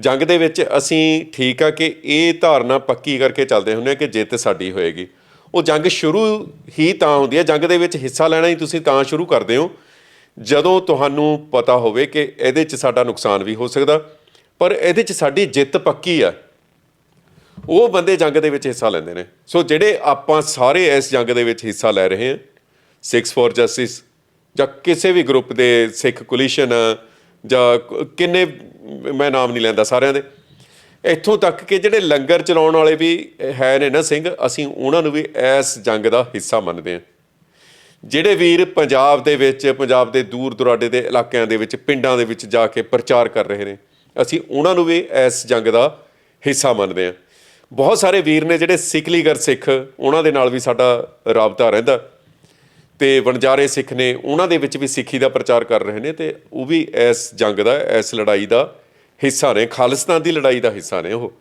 ਜੰਗ ਦੇ ਵਿੱਚ ਅਸੀਂ ਠੀਕ ਆ ਕਿ ਇਹ ਧਾਰਨਾ ਪੱਕੀ ਕਰਕੇ ਚੱਲਦੇ ਹੁੰਦੇ ਆ ਕਿ ਜਿੱਤ ਸਾਡੀ ਹੋਏਗੀ। ਉਹ ਜੰਗ ਸ਼ੁਰੂ ਹੀ ਤਾਂ ਹੁੰਦੀ ਹੈ ਜੰਗ ਦੇ ਵਿੱਚ ਹਿੱਸਾ ਲੈਣਾ ਹੀ ਤੁਸੀਂ ਤਾਂ ਸ਼ੁਰੂ ਕਰਦੇ ਹੋ। ਜਦੋਂ ਤੁਹਾਨੂੰ ਪਤਾ ਹੋਵੇ ਕਿ ਇਹਦੇ 'ਚ ਸਾਡਾ ਨੁਕਸਾਨ ਵੀ ਹੋ ਸਕਦਾ, ਪਰ ਇਹਦੇ 'ਚ ਸਾਡੀ ਜਿੱਤ ਪੱਕੀ ਆ। ਉਹ ਬੰਦੇ ਜੰਗ ਦੇ ਵਿੱਚ ਹਿੱਸਾ ਲੈਂਦੇ ਨੇ। ਸੋ ਜਿਹੜੇ ਆਪਾਂ ਸਾਰੇ ਇਸ ਜੰਗ ਦੇ ਵਿੱਚ ਹਿੱਸਾ ਲੈ ਰਹੇ ਹਾਂ ਸਿਕਸ ਫੋਰ ਜਸਟਿਸ ਜਾਂ ਕਿਸੇ ਵੀ ਗਰੁੱਪ ਦੇ ਸਿੱਖ ਕੋਲੀਸ਼ਨ ਜਾਂ ਕਿੰਨੇ ਮੈਂ ਨਾਮ ਨਹੀਂ ਲੈਂਦਾ ਸਾਰਿਆਂ ਦੇ। ਇੱਥੋਂ ਤੱਕ ਕਿ ਜਿਹੜੇ ਲੰਗਰ ਚਲਾਉਣ ਵਾਲੇ ਵੀ ਹੈ ਨੇ ਨਾ ਸਿੰਘ, ਅਸੀਂ ਉਹਨਾਂ ਨੂੰ ਵੀ ਇਸ ਜੰਗ ਦਾ ਹਿੱਸਾ ਮੰਨਦੇ ਹਾਂ। ਜਿਹੜੇ ਵੀਰ ਪੰਜਾਬ ਦੇ ਵਿੱਚ, ਪੰਜਾਬ ਦੇ ਦੂਰ ਦੁਰਾਡੇ ਦੇ ਇਲਾਕਿਆਂ ਦੇ ਵਿੱਚ, ਪਿੰਡਾਂ ਦੇ ਵਿੱਚ ਜਾ ਕੇ ਪ੍ਰਚਾਰ ਕਰ ਰਹੇ ਨੇ, ਅਸੀਂ ਉਹਨਾਂ ਨੂੰ ਵੀ ਇਸ ਜੰਗ ਦਾ ਹਿੱਸਾ ਮੰਨਦੇ ਹਾਂ। ਬਹੁਤ ਸਾਰੇ ਵੀਰ ਨੇ ਜਿਹੜੇ ਸਿੱਖਲੀਗਰ ਸਿੱਖ, ਉਹਨਾਂ ਦੇ ਨਾਲ ਵੀ ਸਾਡਾ ਰਾਬਤਾ ਰਹਿੰਦਾ। ਤੇ ਵਣਜਾਰੇ ਸਿੱਖ ਨੇ ਉਹਨਾਂ ਦੇ ਵਿੱਚ ਵੀ ਸਿੱਖੀ ਦਾ ਪ੍ਰਚਾਰ ਕਰ ਰਹੇ ਨੇ ਤੇ ਉਹ ਵੀ ਇਸ ਜੰਗ ਦਾ, ਇਸ ਲੜਾਈ ਦਾ ਹਿੱਸਾ ਨੇ, ਖਾਲਿਸਤਾਨ ਦੀ ਲੜਾਈ ਦਾ ਹਿੱਸਾ ਨੇ ਉਹ।